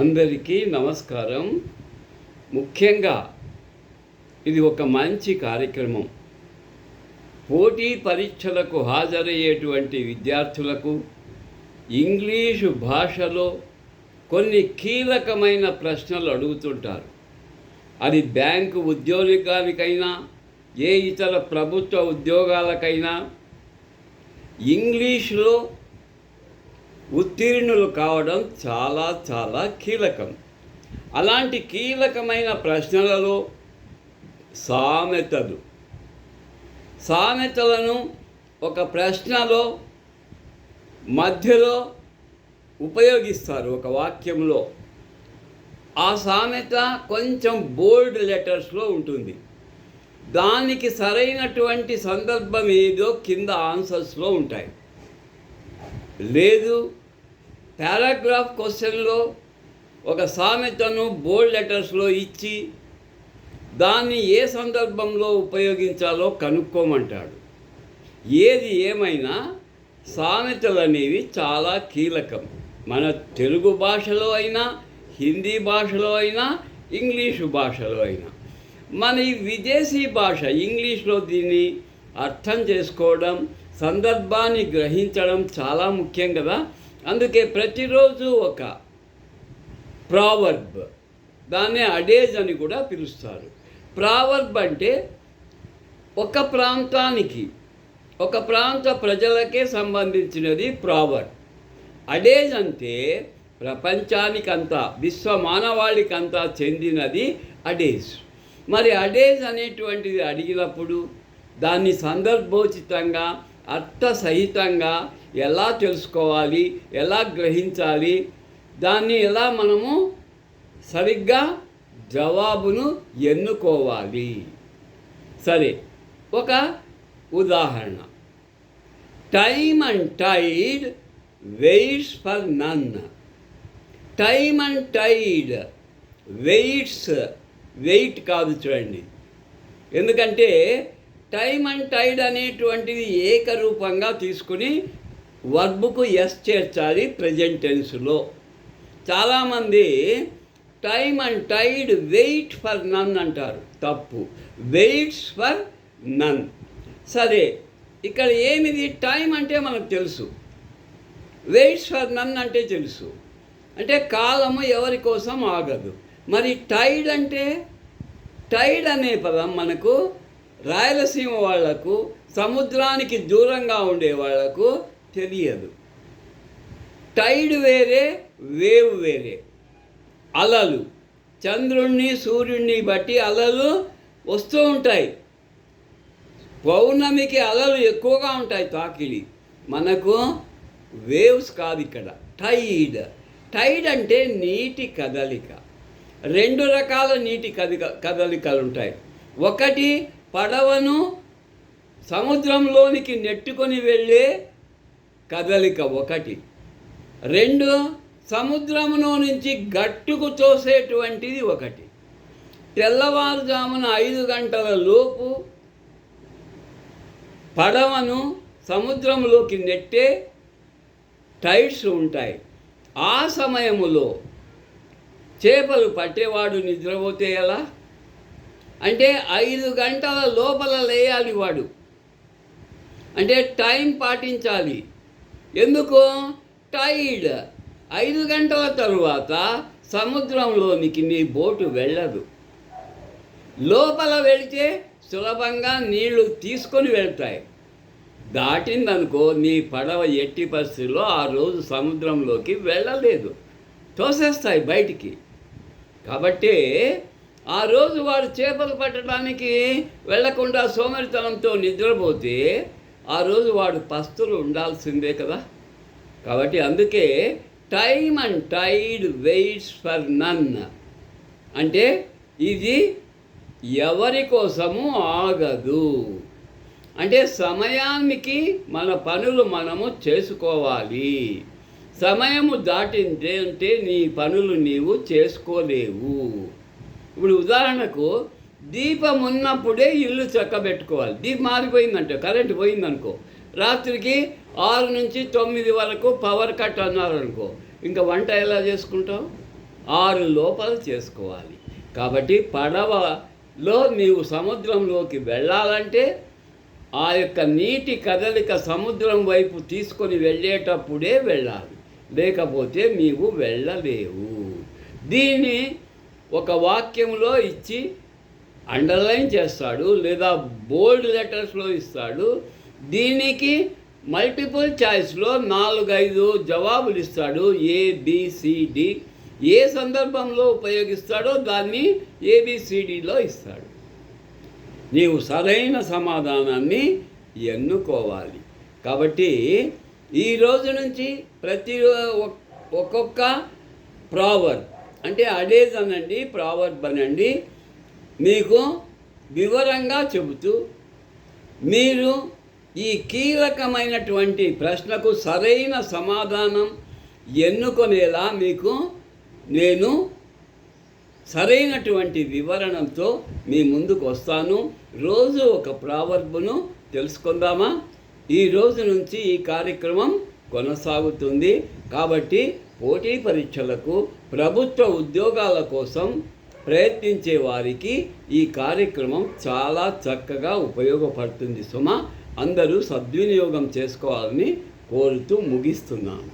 అందరికీ నమస్కారం. ముఖ్యంగా ఇది ఒక మంచి కార్యక్రమం. పోటీ పరీక్షలకు హాజరయ్యేటువంటి విద్యార్థులకు ఇంగ్లీషు భాషలో కొన్ని కీలకమైన ప్రశ్నలు అడుగుతుంటారు. అది బ్యాంకు ఉద్యోగానికైనా ఏ ఇతర ప్రభుత్వ ఉద్యోగాలకైనా ఇంగ్లీషులో ఉత్తీర్ణులు కావడం చాలా చాలా కీలకం. అలాంటి కీలకమైన ప్రశ్నలలో సామెతలు. సామెతలను ఒక ప్రశ్నలో మధ్యలో ఉపయోగిస్తారు ఒక వాక్యంలో. ఆ సామెత కొంచెం బోల్డ్ లెటర్స్లో ఉంటుంది. దానికి సరైనటువంటి సందర్భం ఏదో కింద ఆన్సర్స్లో ఉంటాయి. లేదు. పారాగ్రాఫ్ క్వశ్చన్లో ఒక సామెతను బోల్డ్ లెటర్స్లో ఇచ్చి దాన్ని ఏ సందర్భంలో ఉపయోగించాలో కనుక్కోమంటాడు. ఏది ఏమైనా సామెతలు అనేవి చాలా కీలకం. మన తెలుగు భాషలో అయినా హిందీ భాషలో అయినా ఇంగ్లీషు భాషలో అయినా. మన ఈ విదేశీ భాష ఇంగ్లీష్లో దీన్ని అర్థం చేసుకోవడం సందర్భాన్ని గ్రహించడం చాలా ముఖ్యం కదా. అందుకే ప్రతిరోజు ఒక ప్రావర్బ్ దాన్నే అడేజ్ అని కూడా పిలుస్తారు. ప్రావర్బ్ అంటే ఒక ప్రాంతానికి ఒక ప్రాంత ప్రజలకే సంబంధించినది ప్రావర్బ్. అడేజ్ అంటే ప్రపంచానికంతా విశ్వ మానవాళికంతా చెందినది అడేజ్. మరి అడేజ్ అనేటువంటిది అడిగినప్పుడు దాన్ని సందర్భోచితంగా అర్థసహితంగా ఎలా తెలుసుకోవాలి ఎలా గ్రహించాలి దాన్ని ఎలా మనము సరిగ్గా జవాబును ఎన్నుకోవాలి. సరే ఒక ఉదాహరణ. Time and tide waits for none time and tide waits wait కాదు చూడండి. ఎందుకంటే టైమ్ అండ్ టైడ్ అనేటువంటిది ఏకరూపంగా తీసుకుని వర్బుకు ఎస్ చేర్చాలి ప్రజెంట్ టెన్స్లో చాలామంది time and tide wait for none అంటారు. తప్పు. వెయిట్స్ ఫర్ నన్ సరే ఇక్కడ ఏమిది? టైం అంటే మనకు తెలుసు. వెయిట్స్ ఫర్ నన్ అంటే తెలుసు. అంటే కాలము ఎవరి కోసం ఆగదు. మరి టైడ్ అంటే టైడ్ అనే పదం మనకు రాయలసీమ వాళ్ళకు సముద్రానికి దూరంగా ఉండే వాళ్ళకు తెలియదు. టైడ్ వేరే వేవ్ వేరే. అలలు. చంద్రుణ్ణి సూర్యుణ్ణి బట్టి అలలు వస్తూ ఉంటాయి. పౌర్ణమికి అలలు ఎక్కువగా ఉంటాయి తాకిడి. మనకు వేవ్స్ కాదు ఇక్కడ. టైడ్. టైడ్ అంటే నీటి కదలిక. రెండు రకాల నీటి కదిక కదలికలు ఉంటాయి. ఒకటి పడవను సముద్రంలోనికి నెట్టుకొని వెళ్ళే కదలిక ఒకటి. రెండు సముద్రంలో నుంచి గట్టుకు తోసేటువంటిది ఒకటి. తెల్లవారుజామున ఐదు గంటల లోపు పడవను సముద్రంలోకి నెట్టే టైట్స్ ఉంటాయి. ఆ సమయములో చేపలు పట్టేవాడు నిద్రపోతే ఎలా? అంటే ఐదు గంటల లోపల లేయాలి వాడు. అంటే టైం పాటించాలి. ఎందుకు? టైడ్. ఐదు గంటల తరువాత సముద్రంలోనికి నీ బోటు వెళ్ళదు. లోపల వెళితే సులభంగా నీళ్ళు తీసుకొని వెళ్తాయి. దాటిందనుకో నీ పడవ ఎట్టి పరిస్థితుల్లో ఆ రోజు సముద్రంలోకి వెళ్ళలేదు. తోసేస్తాయి బయటికి. కాబట్టి ఆ రోజు వాడు చేపలు పట్టడానికి వెళ్ళకుండా సోమరితనంతో నిద్రపోతే ఆ రోజు వాడు పస్తులు ఉండాల్సిందే కదా. కాబట్టి అందుకే time and tide waits for none. అంటే ఇది ఎవరి కోసము ఆగదు. అంటే సమయానికి మన పనులు మనము చేసుకోవాలి. సమయము దాటింటే అంటే నీ పనులు నీవు చేసుకోలేవు. ఇప్పుడు ఉదాహరణకు దీపం ఉన్నప్పుడే ఇల్లు చక్కబెట్టుకోవాలి. దీపం మారిపోయిందంటే కరెంట్ పోయిందనుకో. రాత్రికి ఆరు నుంచి తొమ్మిది వరకు పవర్ కట్ అన్నారనుకో. ఇంకా వంట ఎలా చేసుకుంటాం? ఆరు లోపల చేసుకోవాలి. కాబట్టి పడవలో నీవు సముద్రంలోకి వెళ్ళాలంటే ఆ యొక్క నీటి కదలిక సముద్రం వైపు తీసుకొని వెళ్ళేటప్పుడే వెళ్ళాలి. లేకపోతే నీవు వెళ్ళలేవు. దీన్ని ఒక వాక్యంలో ఇచ్చి అండర్లైన్ చేస్తాడు లేదా బోల్డ్ లెటర్స్లో ఇస్తాడు. దీనికి మల్టిపుల్ చాయిస్లో నాలుగైదు జవాబులు ఇస్తాడు. ఏబిసిడి ఏ సందర్భంలో ఉపయోగిస్తాడో దాన్ని ఏబిసిడిలో ఇస్తాడు. నీవు సరైన సమాధానాన్ని ఎన్నుకోవాలి. కాబట్టి ఈ రోజు నుంచి ప్రతి ఒక్కొక్క ప్రావర్ అంటే అడేజ్ అనండి ప్రావర్బ్ అనండి మీకు వివరంగా చెబుతూ మీరు ఈ కీలకమైనటువంటి ప్రశ్నకు సరైన సమాధానం ఎన్నుకునేలా మీకు నేను సరైనటువంటి వివరణతో మీ ముందుకు వస్తాను. రోజు ఒక ప్రావర్బును తెలుసుకుందామా? ఈ రోజు నుంచి ఈ కార్యక్రమం కొనసాగుతుంది. కాబట్టి పోటీ పరీక్షలకు ప్రభుత్వ ఉద్యోగాల కోసం ప్రయత్నించే వారికి ఈ కార్యక్రమం చాలా చక్కగా ఉపయోగపడుతుంది. సుమ అందరూ సద్వినియోగం చేసుకోవాలని కోరుతూ ముగిస్తున్నాను.